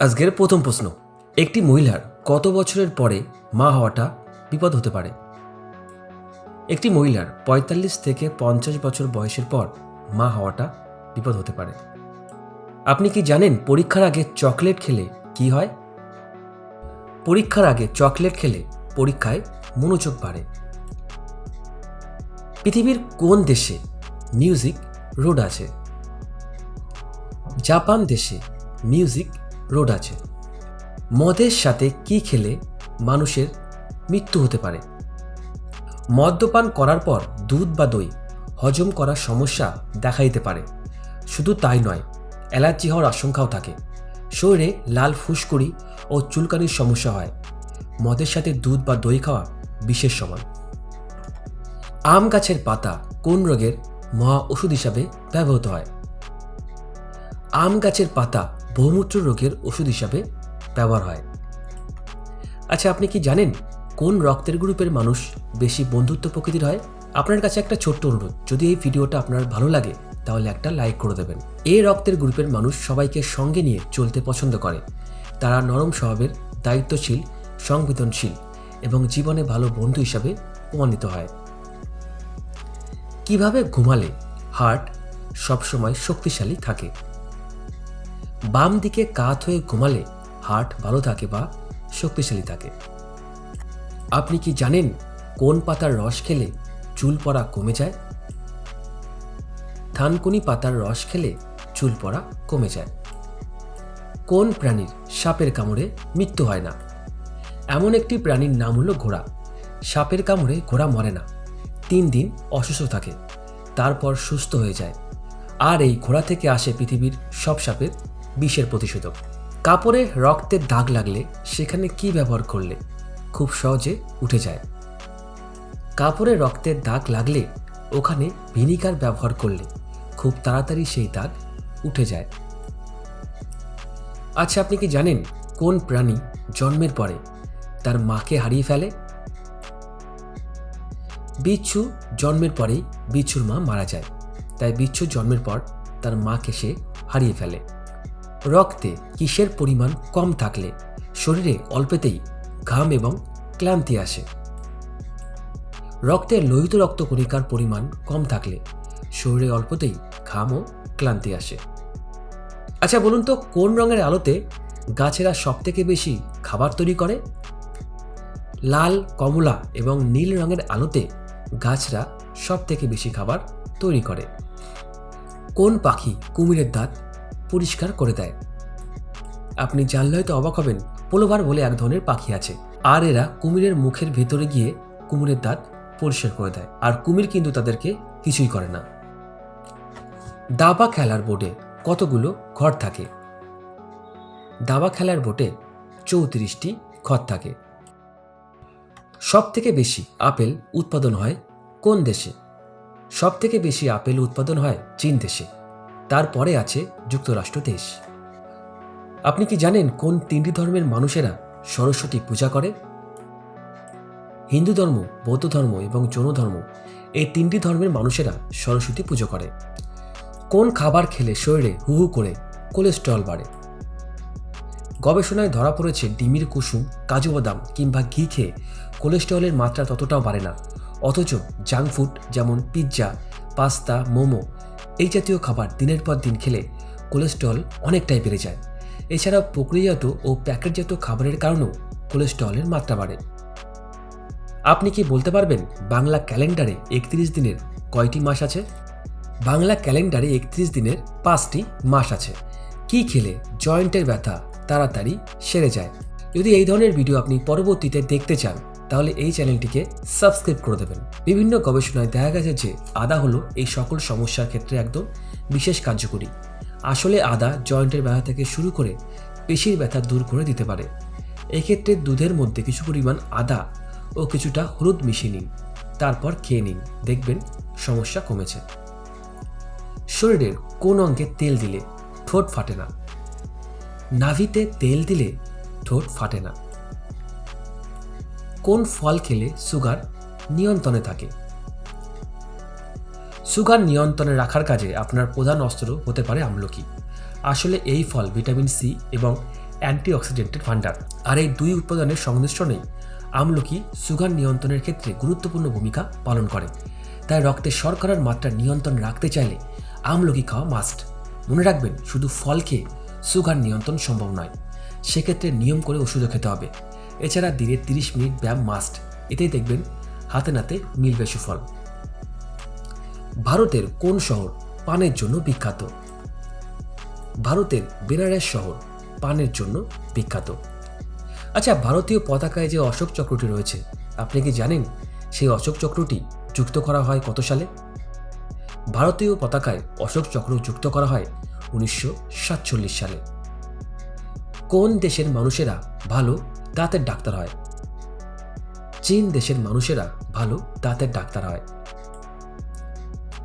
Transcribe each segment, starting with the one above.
আজকের প্রথম প্রশ্ন। একটি মহিলার কত বছরের পরে মা হওয়াটা বিপদ হতে পারে? একটি মহিলার পঁয়তাল্লিশ থেকে পঞ্চাশ বছর বয়সের পর মা হওয়াটা বিপদ হতে পারে। আপনি কি জানেন পরীক্ষার আগে চকলেট খেলে কি হয়? পরীক্ষার আগে চকলেট খেলে পরীক্ষায় মনোযোগ বাড়ে। পৃথিবীর কোন দেশে মিউজিক রোড আছে? জাপান দেশে মিউজিক রোড আছে। মদের সাথে কি খেলে মানুষের মৃত্যু হতে পারে? মদ্যপান করার পর দুধ বা দই হজম করার সমস্যা দেখা দিতে পারে। শুধু তাই নয়, অ্যালার্জি হওয়ার আশঙ্কাও থাকে। শরীরে লাল ফুসকুড়ি ও চুলকানির সমস্যা হয়। মদের সাথে দুধ বা দই খাওয়া বিশেষ সমান। আম গাছের পাতা কোন রোগের মহা ওষুধ হিসাবে ব্যবহৃত হয়? আম গাছের পাতা বহুমূত্র রোগের ওষুধ হিসাবে ব্যবহার হয়। আচ্ছা আপনি কি জানেন কোন রক্তের গ্রুপের মানুষ বেশি বন্ধুত্ব প্রকৃতির হয়? আপনার কাছে একটা ছোট্ট অনুরোধ, যদি এই ভিডিওটা আপনার ভালো লাগে, তাহলে একটা লাইক করে দেবেন। এই রক্তের গ্রুপের মানুষ সবাইকে সঙ্গে নিয়ে চলতে পছন্দ করে। তারা নরম স্বভাবের, দায়িত্বশীল, সংবেদনশীল এবং জীবনে ভালো বন্ধু হিসাবে প্রমাণিত হয়। কীভাবে ঘুমালে হার্ট সবসময় শক্তিশালী থাকে? বাম দিকে কাত হয়ে ঘুমালে হার্ট ভালো থাকে বা শক্তিশালী থাকে। আপনি কি জানেন কোন পাতার রস খেলে চুল পড়া কমে যায়? থানকুনি পাতার রস খেলে চুল পড়া কমে যায়। কোন প্রাণীর সাপের কামড়ে মৃত্যু হয় না? এমন একটি প্রাণীর নাম হলো ঘোড়া। সাপের কামড়ে ঘোড়া মরে না। তিন দিন অসুস্থ থাকে, তারপর সুস্থ হয়ে যায়। আর এই ঘোড়া থেকে আসে পৃথিবীর সব সাপের বিষের প্রতিষেধক। কাপড়ে রক্তের দাগ লাগলে সেখানে কি ব্যবহার করলে? খুব সহজে উঠে যায়। কাপড়ে রক্তের দাগ লাগলে ওখানে ভিনিগার ব্যবহার করলে খুব তাড়াতাড়ি সেই দাগ উঠে যায়। আচ্ছা আপনি কি জানেন কোন প্রাণী জন্মের পরে তার মাকে হারিয়ে ফেলে? বিচ্ছু জন্মের পরেই বিচ্ছুর মা মারা যায়। তাই বিচ্ছু জন্মের পর তার মাকে সে হারিয়ে ফেলে। রক্তে কিসের পরিমাণ কম থাকলে শরীরে অল্পেতেই ঘাম এবং ক্লান্তি আসে। রক্তে লোহিত রক্তকণিকার পরিমাণ কম থাকলে শরীরে অল্পতেই ঘাম ও ক্লান্তি আসে। আচ্ছা বলুন তো, কোন রঙের আলোতে গাছেরা সবথেকে বেশি খাবার তৈরি করে? লাল, কমলা এবং নীল রঙের আলোতে গাছরা সব থেকে বেশি খাবার তৈরি করে। কোন পাখি কুমিরের দাঁত পরিষ্কার করে দেয়। আপনি জানলে হয়তো অবাক হবেন পোলোভার বলে এক ধরনের পাখি আছে। আর এরা কুমিরের মুখের ভেতরে গিয়ে কুমিরের দাঁত পরিষ্কার করে দেয়। আর কুমির কিন্তু তাদেরকে কিছুই করে না। দাবা খেলার বোর্ডে কতগুলো ঘর থাকে? দাবা খেলার বোটে চৌত্রিশটি ঘর থাকে। সব থেকে বেশি আপেল উৎপাদন হয় কোন দেশে? সব থেকে বেশি আপেল উৎপাদন হয় চীন দেশে। তারপরে আছে যুক্তরাষ্ট্র দেশ। আপনি কি জানেন কোন তিনটি ধর্মের মানুষেরা সরস্বতী পূজা করে? হিন্দু ধর্ম, বৌদ্ধ ধর্ম এবং জৈন ধর্ম, এই তিনটি ধর্মের মানুষেরা সরস্বতী পুজো করে। কোন খাবার খেলে শরীরে হু হু করে কোলেস্ট্রল বাড়ে? গবেষণায় ধরা পড়েছে ডিমির কুসুম, কাজু বাদাম কিংবা ঘি খেয়ে কোলেস্ট্রলের মাত্রা ততটাও বাড়ে না। অথচ জাঙ্ক ফুড যেমন পিৎজা পাস্তা, মোমো এই জাতীয় খাবার দিনের পর দিন খেলে কোলেস্ট্রল অনেকটাই বেড়ে যায়। এছাড়া প্রক্রিয়াজাত ও প্যাকেটজাত খাবারের কারণেও কোলেস্ট্রলের মাত্রা বাড়ে। আপনি কি বলতে পারবেন বাংলা ক্যালেন্ডারে একত্রিশ দিনের কয়টি মাস আছে? বাংলা ক্যালেন্ডারে একত্রিশ দিনের পাঁচটি মাস আছে। কি খেলে জয়েন্টের ব্যথা তাড়াতাড়ি সেরে যায়? যদি এই ধরনের ভিডিও আপনি পরবর্তীতে দেখতে চান তাহলে এই চ্যানেলটিকে সাবস্ক্রাইব করে দেবেন। বিভিন্ন গবেষণায় দেখা গেছে যে আদা হলো এই সকল সমস্যার ক্ষেত্রে একদম বিশেষ কার্যকরী। আসলে আদা জয়েন্টের ব্যথা থেকে শুরু করে পেশির ব্যথা দূর করে দিতে পারে। এক্ষেত্রে দুধের মধ্যে কিছু পরিমাণ আদা ও কিছুটা হলুদ মিশিয়ে নিন, তারপর খেয়ে নিন, দেখবেন সমস্যা কমেছে। শরীরের কোন অঙ্গে তেল দিলে ঠোঁট ফাটে না। নাভিতে তেল দিলে ঠোঁট ফাটে না। কোন ফল খেলে সুগার নিয়ন্ত্রণে থাকে? সুগার নিয়ন্ত্রণে রাখার কাজে আপনার প্রধান অস্ত্র হতে পারে আমলকি। আসলে এই ফল ভিটামিন সি এবং অ্যান্টিঅক্সিডেন্টের ভাণ্ডার। আর এই দুই উৎপাদনের সংমিশ্রণেই আমলকি সুগার নিয়ন্ত্রণের ক্ষেত্রে গুরুত্বপূর্ণ ভূমিকা পালন করে। তাই রক্তে শর্করার মাত্রা নিয়ন্ত্রণ রাখতে চাইলে আমলকি খাওয়া মাস্ট মনে রাখবেন, শুধু ফল খেয়ে সুগার নিয়ন্ত্রণ সম্ভব নয়। সেক্ষেত্রে নিয়ম করে ওষুধও খেতে হবে। এছাড়া দিনে তিরিশ মিনিট ব্যায়াম মাস্ট এতেই দেখবেন হাতে নাতে মিলবে সুফল। ভারতের কোন শহর পানের জন্য বিখ্যাত? ভারতের বেনারস শহর পানের জন্য বিখ্যাত। আচ্ছা ভারতীয় পতাকায় যে অশোক চক্রটি রয়েছে, আপনি কি জানেন সেই অশোক চক্রটি যুক্ত করা হয় কত সালে? ভারতীয় পতাকায় অশোক চক্র যুক্ত করা হয় উনিশশো সাতচল্লিশ সালে। কোন দেশের মানুষেরা ভালো দাঁতের ডাক্তার হয়। চীন দেশের মানুষেরা ভালো দাঁতের ডাক্তার হয়।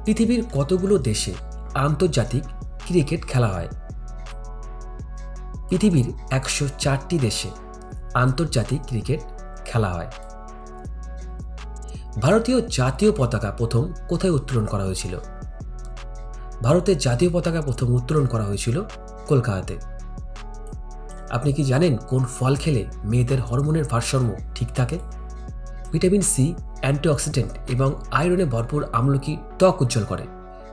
পৃথিবীর কতগুলো দেশে আন্তর্জাতিক ক্রিকেট খেলা হয়? পৃথিবীর একশো চারটি দেশে আন্তর্জাতিক ক্রিকেট খেলা হয়। ভারতীয় জাতীয় পতাকা প্রথম কোথায় উত্তোলন করা হয়েছিল? ভারতের জাতীয় পতাকা প্রথম উত্তোলন করা হয়েছিল কলকাতাতে। আপনি কি জানেন কোন ফল খেলে মেয়েদের হরমোনের ভারসাম্য ঠিক থাকে? ভিটামিন সি, অ্যান্টিঅক্সিডেন্ট এবং আয়রনে ভরপুর আমলকি ত্বক উজ্জ্বল করে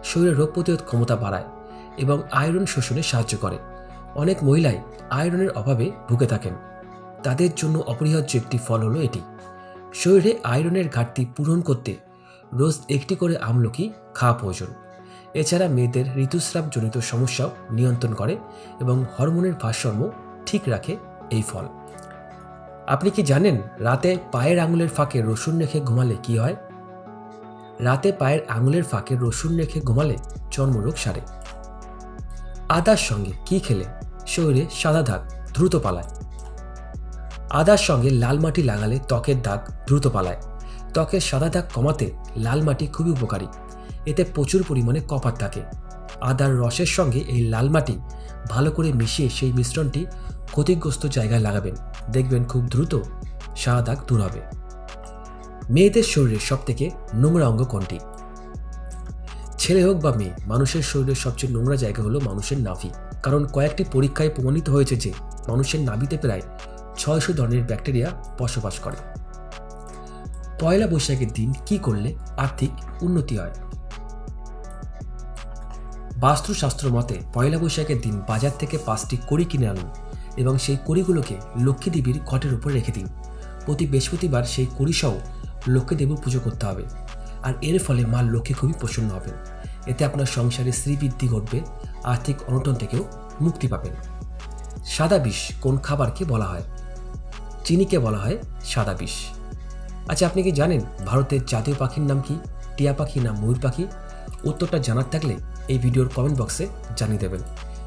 শরীরের রোগ প্রতিরোধ ক্ষমতা বাড়ায় এবং আয়রন শোষণে সাহায্য করে। অনেক মহিলাই আয়রনের অভাবে ভুগে থাকেন। তাদের জন্য অপরিহার্য একটি ফল হলো এটি। শরীরে আয়রনের ঘাটতি পূরণ করতে রোজ একটি করে আমলকি খাওয়া প্রয়োজন। এছাড়া মেয়েদের ঋতুস্রাবজনিত সমস্যাও নিয়ন্ত্রণ করে এবং হরমোনের ভারসাম্য ঠিক রাখে এই ফল। আপনি কি জানেন রাতে পায়ের আঙুলের ফাঁকে রসুন রেখে ঘুমালে কি হয়? রাতে পায়ের আঙুলের ফাঁকে রসুন রেখে ঘুমালে চর্মরোগ সারে। আদার সঙ্গে কি খেলে? শরীরে সাদা দাগ দ্রুত পালায়। আদার সঙ্গে লাল মাটি লাগালে ত্বকের দাগ দ্রুত পালায়। ত্বকের সাদা দাগ কমাতে লাল মাটি খুবই উপকারী। এতে প্রচুর পরিমাণে কপার থাকে। আদার রসের সঙ্গে এই লাল মাটি ভালো করে মিশিয়ে সেই মিশ্রণটি ক্ষতিগ্রস্ত জায়গায় লাগাবেন। দেখবেন খুব দ্রুত সাদা দাগ দূর হবে। মেয়েদের শরীরের সব থেকে নোংরা অঙ্গ কোনটি? ছেলে হোক বা মেয়ে, মানুষের শরীরের সবচেয়ে নোংরা জায়গা হলো মানুষের নাভি। কারণ কয়েকটি পরীক্ষায় প্রমাণিত হয়েছে যে, মানুষের নাভিতে প্রায় ছয়শো ধরনের ব্যাকটেরিয়া বসবাস করে। পয়লা বৈশাখের দিন কি করলে আর্থিক উন্নতি হয়? বাস্তুশাস্ত্র মতে, পয়লা বৈশাখের দিন বাজার থেকে পাঁচটি কড়ি কিনে আনুন। এবং সেই কড়িগুলোকে লক্ষ্মী দেবীর ঘটের উপর রেখে দিন। প্রতি বৃহস্পতিবার সেই কড়িসহ লক্ষ্মী দেবীর পুজো করতে হবে। আর এর ফলে মা লক্ষ্মী খুবই প্রসন্ন হবেন। এতে আপনার সংসারে শ্রীবৃদ্ধি ঘটবে, আর্থিক অনটন থেকেও মুক্তি পাবেন। সাদা বিষ কোন খাবারকে বলা হয়? চিনিকে বলা হয় সাদা বিষ। আচ্ছা আপনি কি জানেন ভারতের জাতীয় পাখির নাম কি? টিয়া পাখি না ময়ূর পাখি? উত্তরটা জানার থাকলে এই ভিডিওর কমেন্ট বক্সে জানিয়ে দেবেন।